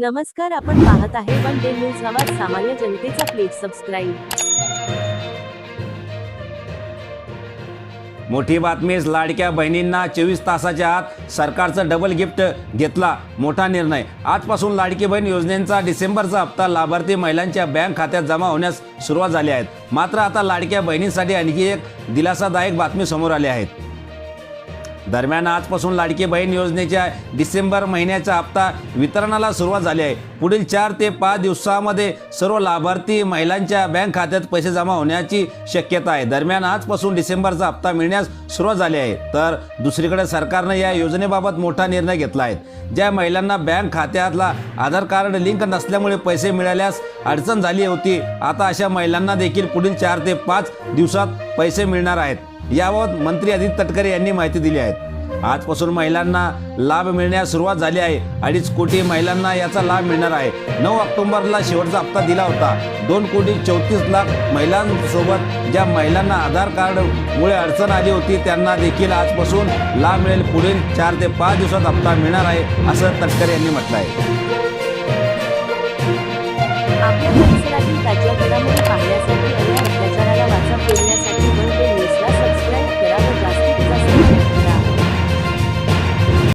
नमस्कार आपण पाहत आहे वन डे न्यूज आवाज सामान्य जनतेचा प्लीज सबस्क्राईब. मोठी बातमीच लाडक्या बहिणींना चोवीस तासाच्या आत सरकारचं डबल गिफ्ट घेतला मोठा निर्णय. आजपासून लाडकी बहीण योजनेचा डिसेंबरचा हप्ता लाभार्थी महिलांच्या बँक खात्यात जमा होण्यास सुरुवात झाली आहे. मात्र आता लाडक्या बहिणींसाठी आणखी एक दिलासादायक बातमी समोर आली आहे. दरम्यान आजपासून लाडकी बहीण योजनेच्या डिसेंबर महिन्याचा हप्ता वितरणाला सुरुवात झाली आहे. पुढील चार ते पाच दिवसामध्ये सर्व लाभार्थी महिलांच्या बँक खात्यात पैसे जमा होण्याची शक्यता आहे. दरम्यान आजपासून डिसेंबरचा हप्ता मिळण्यास सुरुवात झाली आहे. तर दुसरीकडे सरकारनं या योजनेबाबत मोठा निर्णय घेतला आहे. ज्या महिलांना बँक खात्यातला आधार कार्ड लिंक नसल्यामुळे पैसे मिळाल्यास अडचण झाली होती. आता अशा महिलांना देखील पुढील चार ते पाच दिवसात पैसे मिळणार आहेत. याबाबत मंत्री अजित तटकरे यांनी माहिती दिली आहे. आजपासून महिलांना लाभ मिळण्यास सुरुवात झाली आहे. अडीच कोटी महिलांना याचा लाभ मिळणार आहे. नऊ ऑक्टोबरला शेवटचा हप्ता दिला होता. दोन कोटी चौतीस लाख महिलांसोबत ज्या महिलांना आधार कार्डमुळे अडचण आली होती त्यांना देखील आजपासून लाभ मिळेल. पुढील चार ते पाच दिवसात हप्ता मिळणार आहे असं तटकरे यांनी म्हटलं आहे.